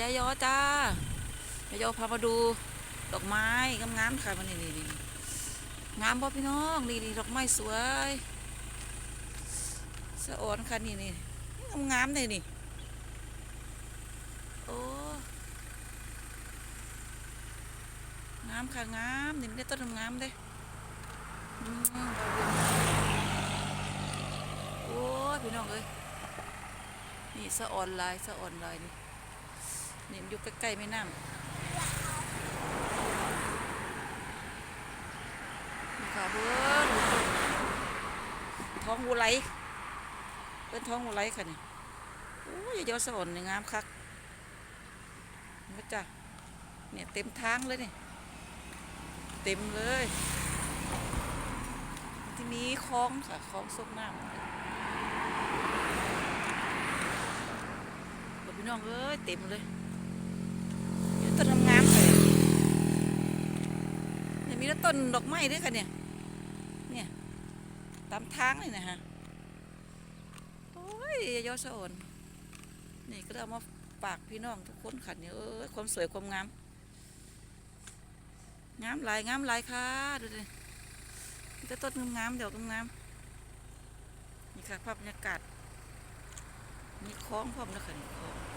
ยายยอจ้ายายยอพามาดูดอกไม้งามๆค่ะมันนี่นี่งามป่พี่น้องนี่นี่ดอกไม้สวยสะออนค่ะนี่นี่งามๆเลยนี่โอ้งามค่ะงามนี่ไม่ได้ต้นงามเด้โอ้พี่น้องเอ้ยนี่สะอ่อนลายสะอ่อนลายนี่ นี่มันอยู่ใกล้ๆแม่น้ำนี่ค่ะเบิ้งท้องวัวไหลเป็นท้องวัวไหลค่ะนี่โอ้ยยอดสอนนี่งามคักนี่จ้ะเนี่ยเต็มทางเลยนี่เต็มเลย ที่นี้คลองค่ะคลองส่งน้ำพี่น้องเอ้ยเต็มเลย ต้นงามๆค่ะเนี่ยมีต้นดอกไม้ด้วยค่ะเนี่ย เนี่ยตามทางเลยนะฮะ โอ้ยยอดสะโอนนี่ก็เอามาฝากพี่น้องทุกคนขันเนี่ยเอ้ยความสวยความงาม งามหลายงามหลายค่ะ ดูดิมีแต่ต้นงามๆเดี๋ยวงามๆนี่ค่ะภาพบรรยากาศมีคล้องพร้อมนะคะนี่คลอง